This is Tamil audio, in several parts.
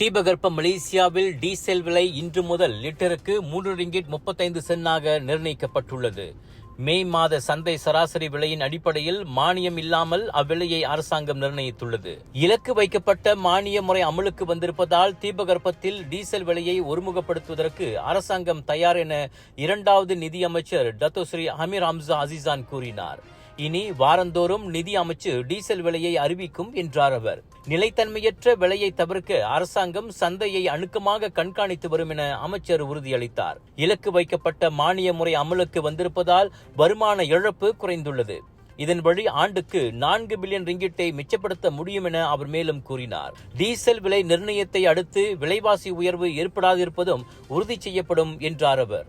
தீபகற்ப மலேசியாவில் டீசல் விலை இன்று முதல் லிட்டருக்கு மூன்று ரிங்கிட் முப்பத்தைந்து சென்னாக நிர்ணயிக்கப்பட்டுள்ளது. மே மாத சந்தை சராசரி விலையின் அடிப்படையில் மானியம் இல்லாமல் அவ்விலையை அரசாங்கம் நிர்ணயித்துள்ளது. இலக்கு வைக்கப்பட்ட மானிய முறை அமலுக்கு வந்திருப்பதால் தீபகற்பத்தில் டீசல் விலையை ஒருமுகப்படுத்துவதற்கு அரசாங்கம் தயார் என இரண்டாவது நிதியமைச்சர் டத்தோஸ்ரீ அமீர் ஹம்சா அசிசான் கூறினார். இனி வாரந்தோறும் நிதி அமைச்சு டீசல் விலையை அறிவிக்கும் என்றார் அவர். நிலைத்தன்மையற்ற விலையை தவிர்க்க அரசாங்கம் சந்தையை அணுக்கமாக கண்காணித்து வரும் என அமைச்சர் உறுதியளித்தார். இலக்கு வைக்கப்பட்ட மானிய முறை அமலுக்கு வந்திருப்பதால் வருமான இழப்பு குறைந்துள்ளது. இதன் வழி ஆண்டுக்கு நான்கு பில்லியன் ரிங்கிட்டை மிச்சப்படுத்த முடியும் என அவர் மேலும் கூறினார். டீசல் விலை நிர்ணயத்தை அடுத்து விலைவாசி உயர்வு ஏற்படாதிருப்பதும் உறுதி செய்யப்படும் என்றார் அவர்.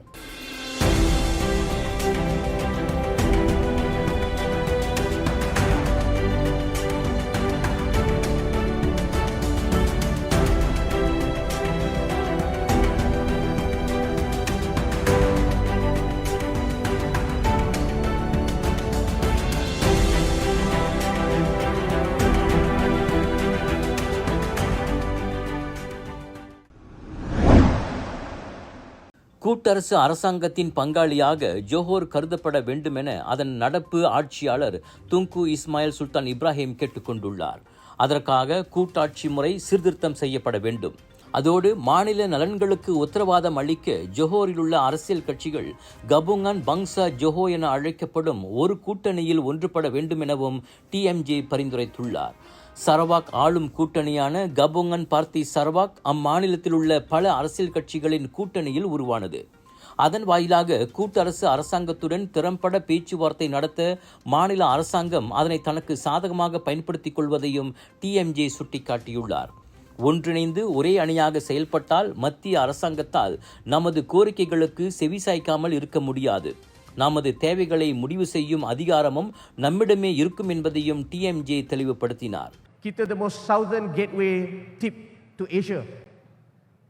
கூட்டரசு அரசாங்கத்தின் பங்காளியாக ஜோஹோர் கருதப்பட வேண்டுமென அதன் நடப்பு ஆட்சியாளர் துங்கு இஸ்மாயில் சுல்தான் இப்ராஹிம் கேட்டுக்கொண்டுள்ளார். அதற்காக கூட்டாட்சி முறை சீர்திருத்தம் செய்யப்பட வேண்டும். அதோடு மாநில நலன்களுக்கு உத்தரவாதம் அளிக்க ஜொஹோரில் உள்ள அரசியல் கட்சிகள் கபுங்கன் பங்சா ஜொஹோ என அழைக்கப்படும் ஒரு கூட்டணியில் ஒன்றுபட வேண்டும் எனவும் டிஎம்ஜே பரிந்துரைத்துள்ளார். சரவாக் ஆளும் கூட்டணியான கபோங்கன் பார்த்தி சரவாக் அம்மாநிலத்தில் உள்ள பல அரசியல் கட்சிகளின் கூட்டணியில் உருவானது. அதன் வாயிலாக கூட்டரசு அரசாங்கத்துடன் திறம்பட பேச்சுவார்த்தை நடத்த மாநில அரசாங்கம் அதனை தனக்கு சாதகமாக பயன்படுத்திக் கொள்வதையும் டிஎம்ஜே சுட்டிக்காட்டியுள்ளார். ஒன்றிணைந்து ஒரே அணியாக செயல்பட்டால் மத்திய அரசாங்கத்தால் நமது கோரிக்கைகளுக்கு செவிசாய்க்காமல் இருக்க முடியாது. நமது தேவைகளை முடிவு செய்யும் அதிகாரமும் நம்மிடமே இருக்கும் என்பதையும் டிஎம்ஜே தெளிவுபடுத்தினார். Kita the most southern gateway tip to Asia.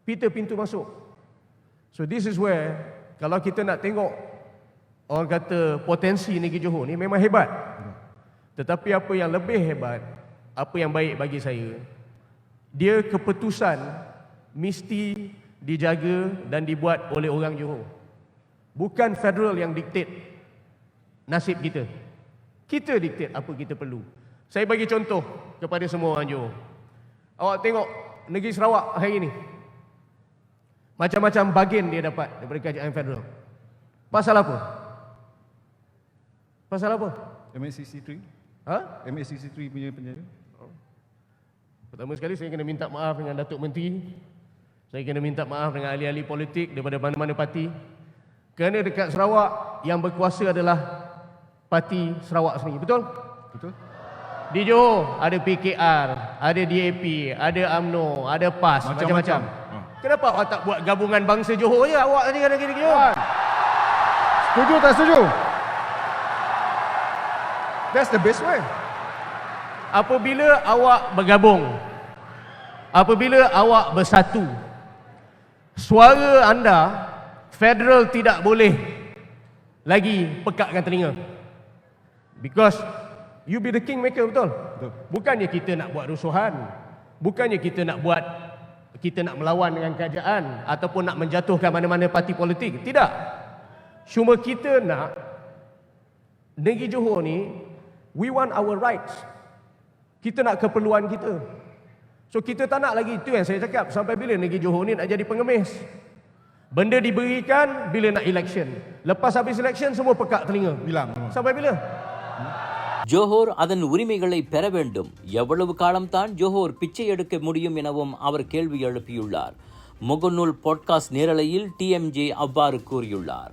Pintu pintu masuk. So this is where kalau kita nak tengok orang kata potensi negeri Johor ni memang hebat. Tetapi apa yang lebih hebat, apa yang baik bagi saya, dia keputusan mesti dijaga dan dibuat oleh orang Johor. Bukan federal yang diktat nasib kita. Kita diktat apa kita perlu. Saya bagi contoh kepada semua orang Johor. Awak tengok negeri Sarawak hari ini. Macam-macam bagian dia dapat daripada kerajaan federal. Pasal apa? Pasal apa? MSCC3 Ha? MSCC3 punya penjara Pertama sekali saya kena minta maaf dengan Datuk Menteri. Saya kena minta maaf dengan ahli-ahli politik daripada mana-mana parti. Kerana dekat Sarawak yang berkuasa adalah parti Sarawak sendiri. Betul? Betul? Di Johor ada PKR, ada DAP, ada AMNO, ada PAS, macam-macam. Ha. Kenapa awak tak buat gabungan bangsa Johor je? Awak tadi kan negeri Johor. Setuju tak setuju? That's the best way Apabila awak bergabung, apabila awak bersatu, suara anda federal tidak boleh lagi pekatkan telinga. Because you be the kingmaker betul? Betul. Bukannya kita nak buat rusuhan, bukannya kita nak buat kita nak melawan dengan kerajaan ataupun nak menjatuhkan mana-mana parti politik. Tidak. Cuma kita nak negeri Johor ni we want our rights. Kita nak keperluan kita. So kita tak nak lagi itu yang saya cakap sampai bila negeri Johor ni nak jadi pengemis. Benda diberikan bila nak election. Lepas habis election semua pekak telinga. Hilang semua. Sampai bila? Johor அதன் உரிமைகளை பெற வேண்டும். எவ்வளவு காலம்தான் ஜோஹோர் பிச்சை எடுக்க முடியும் எனவும் அவர் கேள்வி எழுப்பியுள்ளார். முகநூல் பாட்காஸ்ட் நேரலையில் டிஎம்ஜே அவ்வாறு கூறியுள்ளார்.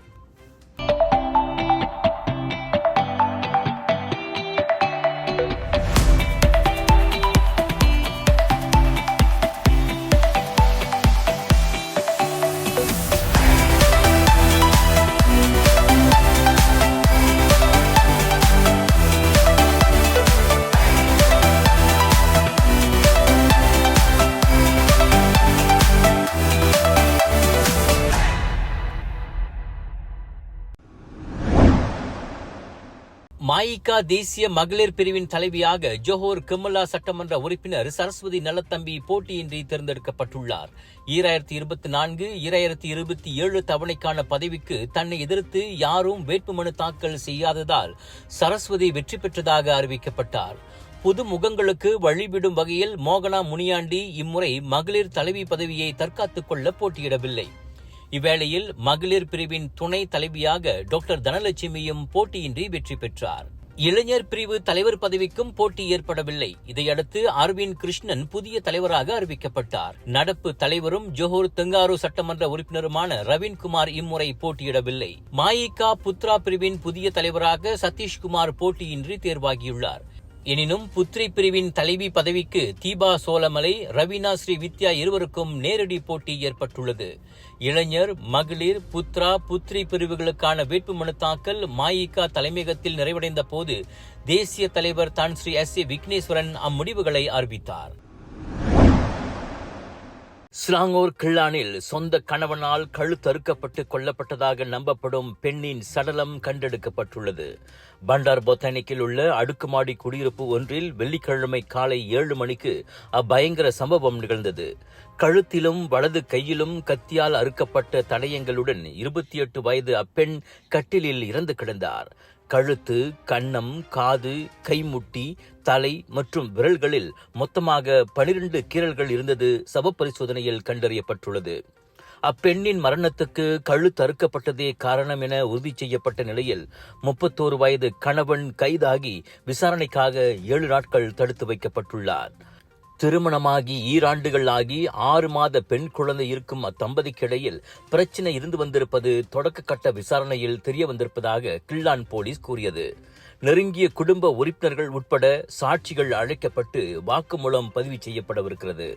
மாயிகா தேசிய மகளிர் பிரிவின் தலைவியாக ஜோஹோர் கமலா சட்டமன்ற உறுப்பினர் சரஸ்வதி நல்லத்தம்பி போட்டியின்றி தேர்ந்தெடுக்கப்பட்டுள்ளார். ஈராயிரத்தி இருபத்தி நான்கு ஈராயிரத்தி இருபத்தி ஏழு தவணைக்கான பதவிக்கு தன்னை எதிர்த்து யாரும் வேட்புமனு தாக்கல் செய்யாததால் சரஸ்வதி வெற்றி பெற்றதாக அறிவிக்கப்பட்டார். புது முகங்களுக்கு வழிவிடும் வகையில் மோகனா முனியாண்டி இம்முறை மகளிர் தலைவி பதவியை தற்காத்துக் கொள்ள போட்டியிடவில்லை. இவ்வேளையில் மகளிர் பிரிவின் துணை தலைவியாக டாக்டர் தனலட்சுமியும் போட்டியின்றி வெற்றி பெற்றார். இளைஞர் பிரிவு தலைவர் பதவிக்கும் போட்டி ஏற்படவில்லை. இதையடுத்து அரவிந்த் கிருஷ்ணன் புதிய தலைவராக அறிவிக்கப்பட்டார். நடப்பு தலைவரும் ஜோஹர் தெங்காரு சட்டமன்ற உறுப்பினருமான ரவீன்குமார் இம்முறை போட்டியிடவில்லை. மாயிகா புத்ரா பிரிவின் புதிய தலைவராக சதீஷ்குமார் போட்டியின்றி தேர்வாகியுள்ளார். எனினும் புத்ரி பிரிவின் தலைவி பதவிக்கு தீபா சோலமலை ரவீனா ஸ்ரீ வித்யா இருவருக்கும் நேரடி போட்டி ஏற்பட்டுள்ளது. இளைஞர் மகளிர் புத்ரா புத்ரி பிரிவுகளுக்கான வேட்புமனு தாக்கல் மாயிகா தலைமையகத்தில் நிறைவடைந்த போது தேசிய தலைவர் தான் ஸ்ரீ எஸ் ஏ விக்னேஸ்வரன் அம்முடிவுகளை அறிவித்தார். ஸ்லாங்கோர் கிள்ளானில் சொந்த கணவனால் கழுத்தறுக்கப்பட்டு கொல்லப்பட்டதாக நம்பப்படும் பெண்ணின் சடலம் கண்டெடுக்கப்பட்டுள்ளது. பண்டார் பொத்தானிக்கில் உள்ள அடுக்குமாடி குடியிருப்பு ஒன்றில் வெள்ளிக்கிழமை காலை ஏழு மணிக்கு அப்பயங்கர சம்பவம் நிகழ்ந்தது. கழுத்திலும் வலது கையிலும் கத்தியால் அறுக்கப்பட்ட தடயங்களுடன் இருபத்தி எட்டு வயது அப்பெண் கட்டிலில் இறந்து கிடந்தார். கழுத்து கன்னம் காது கைமுட்டி தலை மற்றும் விரல்களில் மொத்தமாக பனிரெண்டு கீறல்கள் இருந்தது சவ பரிசோதனையில் கண்டறியப்பட்டுள்ளது. அப்பெண்ணின் மரணத்துக்கு கழுத்து அறுக்கப்பட்டதே காரணம் என உறுதி செய்யப்பட்ட நிலையில் முப்பத்தோரு வயது கணவன் கைதாகி விசாரணைக்காக ஏழு நாட்கள் தடுத்து வைக்கப்பட்டுள்ளார். திருமணமாகி ஈராண்டுகள் ஆகி ஆறு மாத பெண் குழந்தை இருக்கும் அத்தம்பதிக்கிடையில் பிரச்சினை பிரச்சனை இருந்து வந்திருப்பது தொடக்க கட்ட விசாரணையில் தெரிய வந்திருப்பதாக கிள்ளான் போலீஸ் கூறியது. நெருங்கிய குடும்ப உறுப்பினர்கள் உட்பட சாட்சிகள் அழைக்கப்பட்டு வாக்குமூலம் பதிவு செய்யப்படவிருக்கிறது.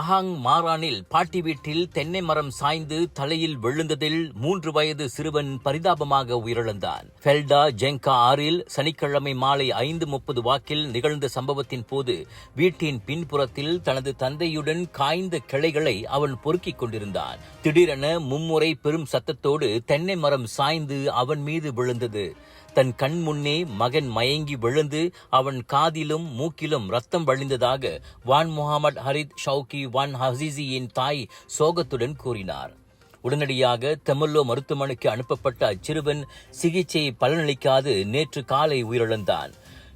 பஹாங் மாரானில் பாட்டி வீட்டில் தென்னை மரம் சாய்ந்து தலையில் விழுந்ததில் மூன்று வயது சிறுவன் பரிதாபமாக உயிரிழந்தான். ஃபெல்டா ஜெங்கா ஆறில் சனிக்கிழமை மாலை ஐந்து முப்பது வாக்கில் நிகழ்ந்த சம்பவத்தின் போது வீட்டின் பின்புறத்தில் தனது தந்தையுடன் காய்ந்த கிளைகளை அவன் பொறுக்கிக் கொண்டிருந்தான். திடீரென மும்முறை பெரும் சத்தத்தோடு தென்னை மரம் சாய்ந்து அவன் மீது விழுந்தது. தன் கண் முன்னே மகன் மயங்கி விழுந்து அவன் காதிலும் மூக்கிலும் ரத்தம் வழிந்ததாக வான் முகமது ஹரித் ஷவுகி வான் ஹசீசியின் தாய் சோகத்துடன் கூறினார் உடனடியாக தெமல்லோ மருத்துவமனைக்கு அனுப்பப்பட்ட அச்சிறுவன் சிகிச்சை பலனளிக்காது நேற்று காலை உயிரிழந்தான்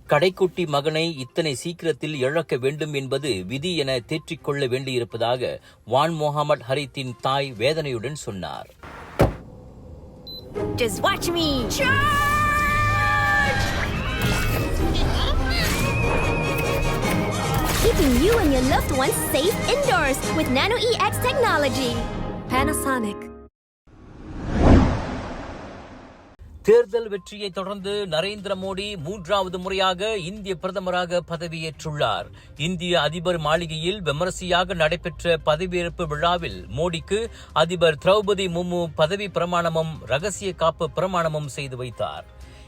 கடைக்குட்டி மகனை இத்தனை சீக்கிரத்தில் இழக்க வேண்டும் என்பது விதி என தேற்றிக்கொள்ள வேண்டியிருப்பதாக வான் முகமது ஹரித்தின் தாய் வேதனையுடன் சொன்னார் Just watch me. Charge! Keeping you and your loved ones safe indoors with Nano EX technology. Panasonic. தேர்தல் வெற்றியை தொடர்ந்து நரேந்திர மோடி மூன்றாவது முறையாக இந்திய பிரதமராக பதவியேற்றுள்ளார் இந்திய அதிபர் மாளிகையில் விமரிசையாக நடைபெற்ற பதவியேற்பு விழாவில் மோடிக்கு அதிபர் திரௌபதி முர்மு பதவி பிரமாணமும் ரகசிய காப்பு பிரமாணமும் செய்து வைத்தார்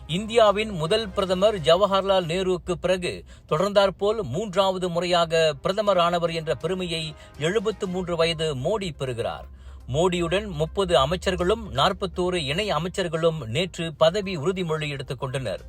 இந்தியாவின் முதல் பிரதமர் ஜவஹர்லால் நேருவுக்கு பிறகு தொடர்ந்தாற்போல் மூன்றாவது முறையாக பிரதமர் ஆனவர் என்ற பெருமையை எழுபத்து மூன்று வயது மோடி பெறுகிறார். மோடியுடன் முப்பது அமைச்சர்களும் நாற்பத்தோரு இணை அமைச்சர்களும் நேற்று பதவி உறுதிமொழி எடுத்துக் கொண்டனர்.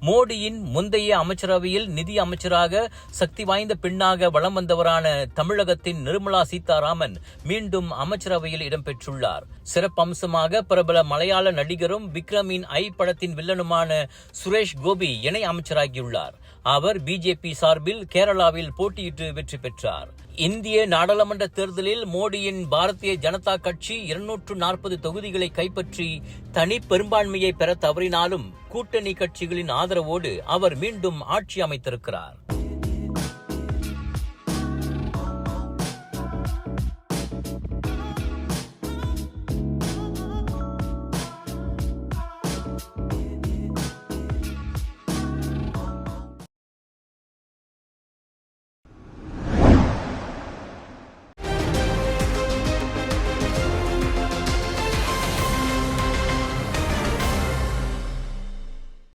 மோடியின் முந்தைய அமைச்சரவையில் நிதி அமைச்சராக சக்தி வாய்ந்த பெண்ணாக வலம் வந்தவரான தமிழகத்தின் நிர்மலா சீதாராமன் மீண்டும் அமைச்சரவையில் இடம்பெற்றுள்ளார். சிறப்பம்சமாக பிரபல மலையாள நடிகரும் விக்ரமின் ஐ படத்தின் வில்லனுமான சுரேஷ் கோபி இணை அமைச்சராகியுள்ளார். அவர் பிஜேபி சார்பில் கேரளாவில் போட்டியிட்டு வெற்றி பெற்றார். இந்திய நாடாளுமன்ற தேர்தலில் மோடியின் பாரதிய ஜனதா கட்சி இருநூற்று நாற்பது தொகுதிகளை கைப்பற்றி தனி பெரும்பான்மையை பெற தவறினாலும் கூட்டணி கட்சிகளின் ஆதரவோடு அவர் மீண்டும் ஆட்சி அமைத்திருக்கிறார்.